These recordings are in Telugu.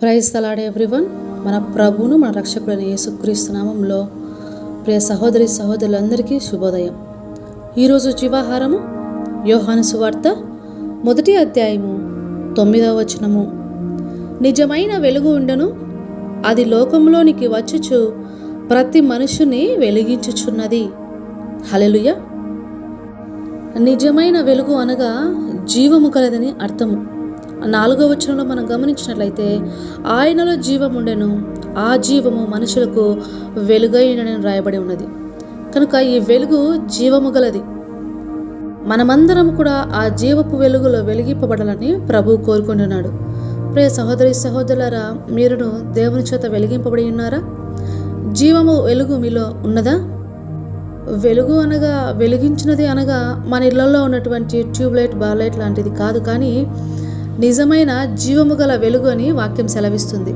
ప్రైజ్ తలాడే ఎవ్రీవన్ మన ప్రభువును మన రక్షకుడైన యేసుక్రీస్తు నామంలో ప్రియ సహోదరి సహోదరులందరికీ శుభోదయం. ఈరోజు జీవాహారము యోహాను సువార్త మొదటి అధ్యాయము తొమ్మిదవ వచనము. నిజమైన వెలుగు ఉండను అది లోకంలోనికి వచ్చుచు ప్రతి మనుషుని వెలిగించుచున్నది. హలెలుయ నిజమైన వెలుగు అనగా జీవము కలదని అర్థము. నాలుగో వచనంలో మనం గమనించినట్లయితే ఆయనలో జీవం ఉండెను ఆ జీవము మనుషులకు వెలుగైనని రాయబడి ఉన్నది. కనుక ఈ వెలుగు జీవము గలది. మనమందరం కూడా ఆ జీవపు వెలుగులో వెలిగింపబడాలని ప్రభు కోరుకుంటున్నాడు. ప్రియ సహోదరి సహోదరులారా మీరును దేవుని చేత వెలిగింపబడి ఉన్నారా? జీవము వెలుగు మీలో ఉన్నదా? వెలుగు అనగా వెలిగించినది అనగా మన ఇళ్ళలో ఉన్నటువంటి ట్యూబ్లైట్ బార్లైట్ లాంటిది కాదు కానీ నిజమైన జీవము గల వెలుగు అని వాక్యం సెలవిస్తుంది.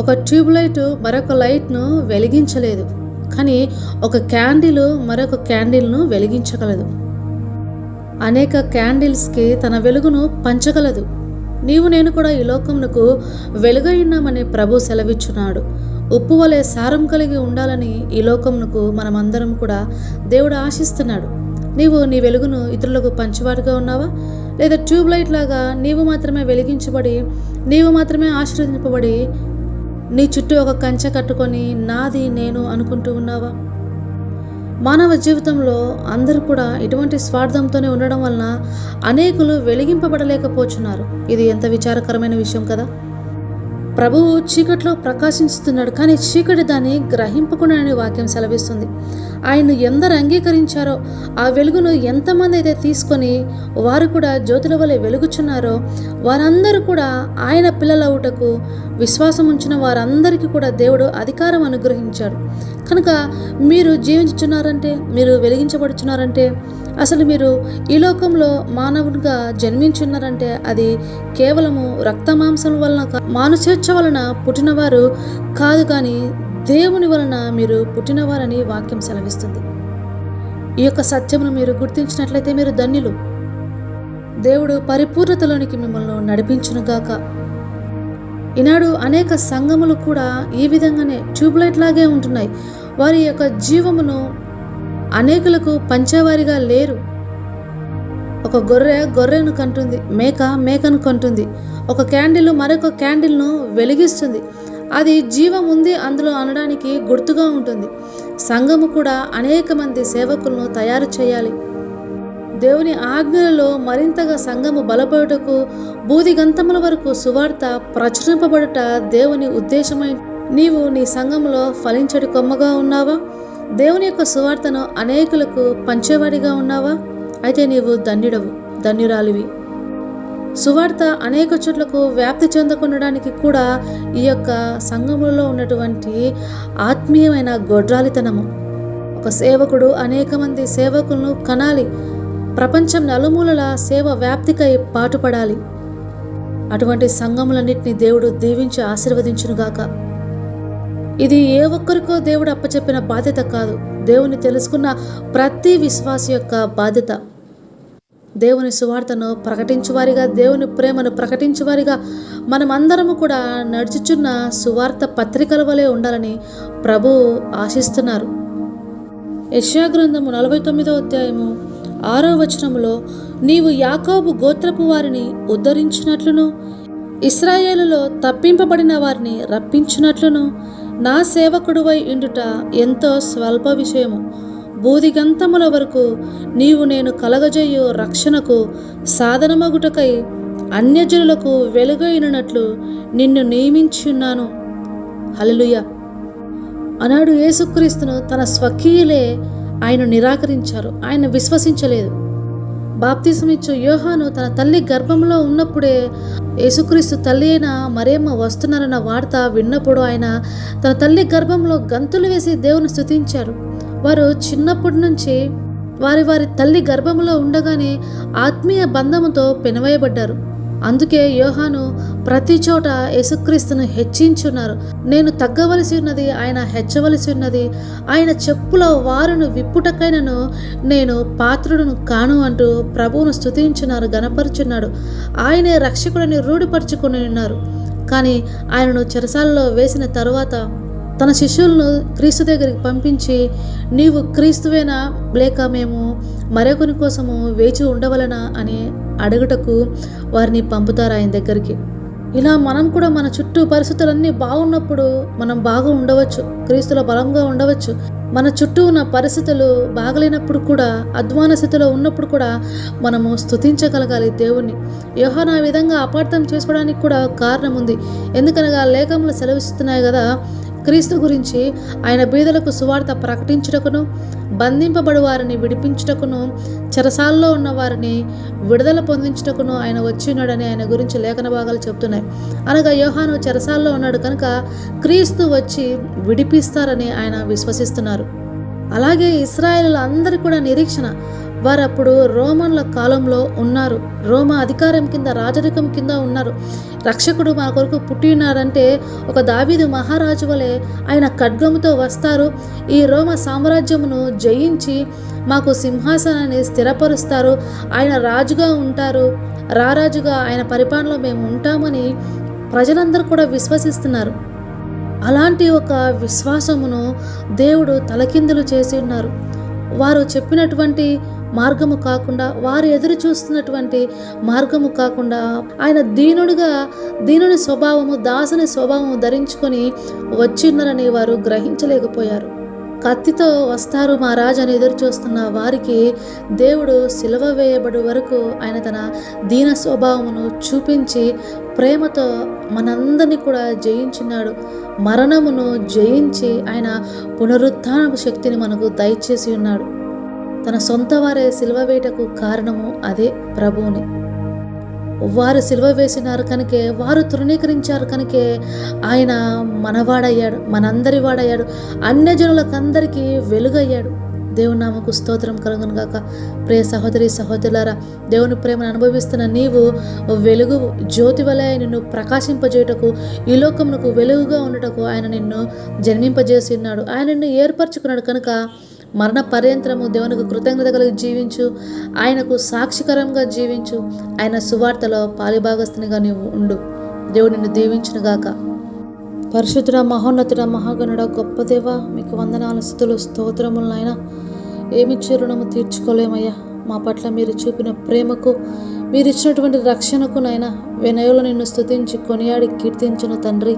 ఒక ట్యూబ్లైట్ మరొక లైట్ను వెలిగించలేదు కానీ ఒక క్యాండిల్ మరొక క్యాండిల్ను వెలిగించగలదు. అనేక క్యాండిల్స్కి తన వెలుగును పంచగలదు. నీవు నేను కూడా ఈ లోకమునకు వెలుగైనామని ప్రభు సెలవిచ్చున్నాడు. ఉప్పు వలె సారం కలిగి ఉండాలని ఈ లోకమునకు మనమందరం కూడా దేవుడు ఆశిస్తున్నాడు. నీవు నీ వెలుగును ఇతరులకు పంచువాడుగా ఉన్నావా? లేదా ట్యూబ్లైట్ లాగా నీవు మాత్రమే వెలిగించబడి నీవు మాత్రమే ఆశీర్వదింపబడి నీ చుట్టూ ఒక కంచె కట్టుకొని నాది నేను అనుకుంటూ ఉన్నావా? మానవ జీవితంలో అందరూ కూడా ఇటువంటి స్వార్థంతోనే ఉండడం వలన అనేకులు వెలిగింపబడలేకపోతున్నారు. ఇది ఎంత విచారకరమైన విషయం కదా! ప్రభువు చీకట్లో ప్రకాశిస్తున్నాడు కానీ చీకటి దాన్ని గ్రహింపకుండా అనే వాక్యం సెలవిస్తుంది. ఆయన్ను ఎందరు అంగీకరించారో ఆ వెలుగును ఎంతమంది అయితే తీసుకొని వారు కూడా జ్యోతుల వలె వెలుగుచున్నారో వారందరూ కూడా ఆయన పిల్లలవుటకు విశ్వాసం ఉంచిన వారందరికీ కూడా దేవుడు అధికారం అనుగ్రహించాడు. కనుక మీరు జీవించుచున్నారంటే మీరు వెలిగించబడుచున్నారంటే అసలు మీరు ఈ లోకంలో మానవునిగా జన్మించున్నారంటే అది కేవలము రక్తమాంసం వలన మానుసేచ్ఛ వలన పుట్టినవారు కాదు కానీ దేవుని వలన మీరు పుట్టినవారని వాక్యం సెలవిస్తుంది. ఈ యొక్క సత్యమును మీరు గుర్తించినట్లయితే మీరు ధన్యులు. దేవుడు పరిపూర్ణతలోనికి మిమ్మల్ని నడిపించునుగాక. ఈనాడు అనేక సంఘములు కూడా ఈ విధంగానే ట్యూబ్లైట్ లాగే ఉంటున్నాయి. వారి యొక్క జీవమును అనేకులకు పంచేవారిగా లేరు. ఒక గొర్రె గొర్రెను కంటుంది మేక మేకను కంటుంది ఒక క్యాండిల్ మరొక క్యాండిల్ను వెలిగిస్తుంది. అది జీవం ఉంది అందులో అనడానికి గుర్తుగా ఉంటుంది. సంఘము కూడా అనేక మంది సేవకులను తయారు చేయాలి. దేవుని ఆజ్ఞలలో మరింతగా సంఘము బలపడుటకు బూదిగంతముల వరకు సువార్త ప్రచురింపబడుట దేవుని ఉద్దేశమై. నీవు నీ సంఘములో ఫలించడి కొమ్మగా ఉన్నావా? దేవుని యొక్క సువార్తను అనేకులకు పంచేవాడిగా ఉన్నావా? అయితే నీవు ధన్యుడవు ధన్యురాలివి. సువార్త అనేక చోట్లకు వ్యాప్తి చెందకుండడానికి కూడా ఈ యొక్క సంఘములలో ఉన్నటువంటి ఆత్మీయమైన గొడ్రాలితనము. ఒక సేవకుడు అనేక మంది సేవకులను కనాలి. ప్రపంచం నలుమూలల సేవ వ్యాప్తికై పాటుపడాలి. అటువంటి సంఘములన్నింటినీ దేవుడు దీవించి ఆశీర్వదించునుగాక. ఇది ఏ ఒక్కరికో దేవుడు అప్పచెప్పిన బాధ్యత కాదు. దేవుని తెలుసుకున్న ప్రతి విశ్వాస యొక్క బాధ్యత. దేవుని సువార్తను ప్రకటించువారిగా దేవుని ప్రేమను ప్రకటించువారిగా మనమందరము కూడా నడుచుచున్న సువార్త పత్రికల వలె ఉండాలని ప్రభు ఆశిస్తున్నారు. యశ్యా గ్రంథము నలభై తొమ్మిదో అధ్యాయము ఆరో వచనములో నీవు యాకోబు గోత్రపు వారిని ఉద్ధరించినట్లును ఇస్రాయేలులో తప్పింపబడిన వారిని రప్పించినట్లును నా సేవకుడువై ఇండుట ఎంతో స్వల్ప విషయము. బూదిగంతముల వరకు నీవు నేను కలగజేయు రక్షణకు సాధనమగుటకై అన్యజనులకు వెలుగైనట్లు నిన్ను నియమించున్నాను హలలుయ అనాడు యేసుక్రీస్తును తన స్వకీయులే ఆయన నిరాకరించారు. ఆయన విశ్వసించలేదు. బాప్తిసం యోహాను తన తల్లి గర్భంలో ఉన్నప్పుడే యేసుక్రీస్తు తల్లి అయిన మరేమ్మ వస్తున్నారన్న వార్త విన్నప్పుడు ఆయన తన తల్లి గర్భంలో గంతులు వేసి దేవుని స్థుతించారు వారు చిన్నప్పటి నుంచి వారి వారి తల్లి గర్భంలో ఉండగానే ఆత్మీయ బంధముతో పెనవేయబడ్డారు. అందుకే యోహాను ప్రతి చోట యేసుక్రీస్తును హెచ్చించున్నారు నేను తగ్గవలసి ఉన్నది ఆయన హెచ్చవలసి ఉన్నది. ఆయన చెప్పుల వారును విప్పుటకైనను నేను పాత్రుడును కాను అంటూ ప్రభువును స్తుతించున్నారు గనపరుచున్నాడు ఆయనే రక్షకుడిని రూఢిపరుచుకుని ఉన్నారు. కానీ ఆయనను చెరసాలలో వేసిన తరువాత తన శిష్యులను క్రీస్తు దగ్గరికి పంపించి నీవు క్రీస్తువేనా? లేక మేము మరొకరి కోసము వేచి ఉండవలనా? అని అడుగుటకు వారిని పంపుతారు ఆయన దగ్గరికి. ఇలా మనం కూడా మన చుట్టూ పరిస్థితులన్నీ బాగున్నప్పుడు మనం బాగా ఉండవచ్చు క్రీస్తుల బలంగా ఉండవచ్చు. మన చుట్టూ ఉన్న పరిస్థితులు బాగలేనప్పుడు కూడా అధ్వాన స్థితిలో ఉన్నప్పుడు కూడా మనము స్తుతించగలగాలి దేవుణ్ణి. యోహాన్ ఆ విధంగా అపార్థం చేసుకోవడానికి కూడా కారణం ఉంది ఎందుకనగా లేఖములు సెలవిస్తున్నాయి కదా క్రీస్తు గురించి ఆయన బీదలకు సువార్త ప్రకటించుటకును బంధింపబడి వారిని విడిపించుటకును చెరసాల్లో ఉన్న వారిని విడుదల పొందించుటకును ఆయన వచ్చినాడని ఆయన గురించి లేఖన భాగాలు చెప్తున్నాయి. అనగా యోహాను చెరసాల్లో ఉన్నాడు కనుక క్రీస్తు వచ్చి విడిపిస్తారని ఆయన విశ్వసిస్తున్నారు. అలాగే ఇస్రాయేల్ అందరి కూడా నిరీక్షణ వారప్పుడు రోమన్ల కాలంలో ఉన్నారు. రోమా అధికారం కింద రాజరికం కింద ఉన్నారు. రక్షకుడు మా కొరకు పుట్టి ఉన్నారంటే ఒక దావీదు మహారాజు వలె ఆయన ఖడ్గముతో వస్తారు. ఈ రోమ సామ్రాజ్యమును జయించి మాకు సింహాసనాన్ని స్థిరపరుస్తారు. ఆయన రాజుగా ఉంటారు. రారాజుగా ఆయన పరిపాలనలో మేము ఉంటామని ప్రజలందరూ కూడా విశ్వసిస్తున్నారు. అలాంటి ఒక విశ్వాసమును దేవుడు తలకిందులు చేసి ఉన్నారు. వారు చెప్పినటువంటి మార్గము కాకుండా వారు ఎదురు చూస్తున్నటువంటి మార్గము కాకుండా ఆయన దీనుడిగా దీనుని స్వభావము దాసుని స్వభావము ధరించుకొని వచ్చిన్నారని వారు గ్రహించలేకపోయారు. కత్తితో వస్తారు మా రాజు అని ఎదురు చూస్తున్న వారికి దేవుడు సిలువ వేయబడి వరకు ఆయన తన దీన స్వభావమును చూపించి ప్రేమతో మనందరినీ కూడా జయించినాడు. మరణమును జయించి ఆయన పునరుత్థాన శక్తిని మనకు దయచేసి ఉన్నాడు. తన సొంత వారే సిలువ వేటకు కారణము అదే ప్రభువుని. వారు సిలువ వేసినారు కనుకే వారు తృణీకరించారు కనుకే ఆయన మనవాడయ్యాడు మనందరి వాడయ్యాడు అన్యజనులకందరికీ వెలుగయ్యాడు. దేవుని నామకు స్తోత్రం కలుగును గాక. ప్రియ సహోదరి సహోదరులారా దేవుని ప్రేమను అనుభవిస్తున్న నీవు వెలుగు జ్యోతి వలె నిన్ను ప్రకాశింపజేయటకు ఈ లోకమునకు వెలుగుగా ఉండటకు ఆయన నిన్ను జన్మింపజేసి ఉన్నాడు. ఆయన నిన్ను ఏర్పరచుకున్నాడు కనుక మరణ పర్యంతరము దేవునికి కృతజ్ఞత కలిగి జీవించు. ఆయనకు సాక్షికరంగా జీవించు. ఆయన సువార్తలో పాలిభాగస్తునిగా నీవు ఉండు. దేవుడు నిన్ను దీవించునుగాక పరిశుద్ధుడ మహోన్నతుడ మహాగణుడ గొప్ప దేవ మీకు వందనాలు స్థుతులు స్తోత్రములు నాయన. ఏమి చిరుణము తీర్చుకోలేమయ్యా. మా పట్ల మీరు చూపిన ప్రేమకు మీరు ఇచ్చినటువంటి రక్షణకు నైనా వినయంలో నిన్ను స్తుతించి కొనియాడి కీర్తించిన తండ్రి.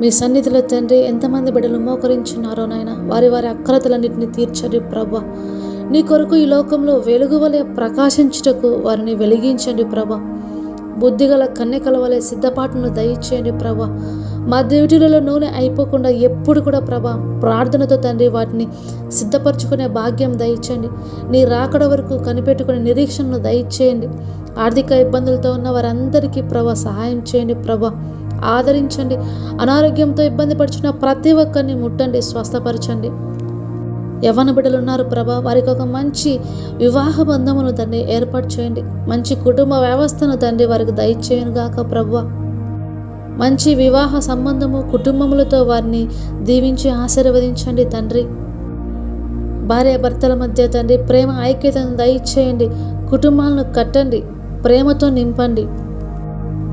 మీ సన్నిధిలో తండ్రి ఎంతమంది బిడ్డలు మోకరించున్నారో నాయన వారి వారి అక్రతలన్నింటినీ తీర్చండి ప్రభా. నీ కొరకు ఈ లోకంలో వెలుగు వలె ప్రకాశించుటకు వారిని వెలిగించండి ప్రభా. బుద్ధిగల కన్నెకల వలె సిద్ధపాటును దయచేయండి ప్రభా. మా డ్యూటీలలో నూనె అయిపోకుండా ఎప్పుడు కూడా ప్రభా ప్రార్థనతో తండ్రి వాటిని సిద్ధపరచుకునే భాగ్యం దయచేయండి. నీ రాకడ వరకు కనిపెట్టుకునే నిరీక్షణను దయచేయండి. ఆర్థిక ఇబ్బందులతో ఉన్న వారందరికీ ప్రభా సహాయం చేయండి ప్రభా. ఆదరించండి. అనారోగ్యంతో ఇబ్బంది పడుచున్న ప్రతి ఒక్కరిని ముట్టండి స్వస్థపరచండి. యవ్వన బిడ్డలు ఉన్నారు ప్రభా వారికి ఒక మంచి వివాహ బంధమును తండ్రి ఏర్పాటు చేయండి. మంచి కుటుంబ వ్యవస్థను తండ్రి వారికి దయచేయను గాక ప్రభా. మంచి వివాహ సంబంధము కుటుంబములతో వారిని దీవించి ఆశీర్వదించండి తండ్రి. భార్య భర్తల మధ్య తండ్రి ప్రేమ ఐక్యతను దయచేయండి. కుటుంబాలను కట్టండి ప్రేమతో నింపండి.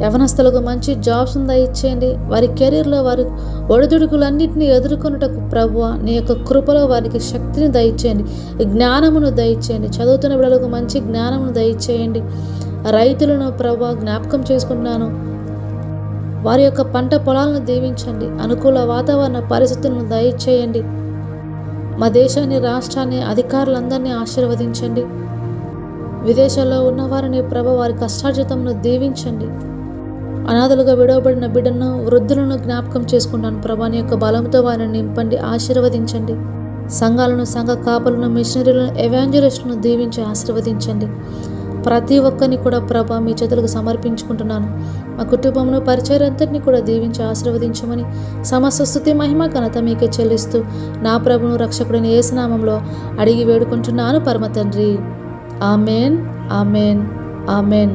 యవనస్తులకు మంచి జాబ్స్ దయచేయండి వారి కెరీర్లో వారి ఒడిదుడుకులన్నింటినీ ఎదుర్కొనుటకు ప్రభు నీ యొక్క కృపలో వారికి శక్తిని దయచేయండి. జ్ఞానమును దయచేయండి. చదువుతున్న బిడ్డలకు మంచి జ్ఞానమును దయచేయండి. రైతులను ప్రభు జ్ఞాపకం చేసుకుంటున్నాను. వారి యొక్క పంట పొలాలను దీవించండి. అనుకూల వాతావరణ పరిస్థితులను దయచేయండి. మా దేశాన్ని రాష్ట్రాన్ని అధికారులందరినీ ఆశీర్వదించండి. విదేశాల్లో ఉన్నవారిని ప్రభ వారి కష్టార్జితంను దీవించండి. అనాథలుగా విడవబడిన బిడ్డను వృద్ధులను జ్ఞాపకం చేసుకుంటాను ప్రభాని యొక్క బలంతో వారిని నింపండి ఆశీర్వదించండి. సంఘాలను సంఘ కాపలను మిషనరీలను ఎవాంజలిస్టులను దీవించి ఆశీర్వదించండి. ప్రతి ఒక్కరిని కూడా ప్రభా మీ చేతులకు సమర్పించుకుంటున్నాను. మా కుటుంబంలో పరిచయంతటిని కూడా దీవించి ఆశీర్వదించమని సమస్త స్థుతి మహిమ ఘనత మీకే చెల్లిస్తూ నా ప్రభును రక్షకుడిని ఏసునామంలో అడిగి వేడుకుంటున్నాను పరమ తండ్రి. Amen amen amen.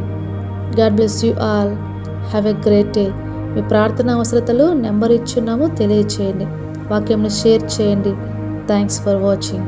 God bless you all. Have a great day మీ ప్రార్థన అవసరతలు నెంబర్ ఇచ్చున్నాము తెలియచేయండి. వాక్యంను షేర్ చేయండి. Thanks for watching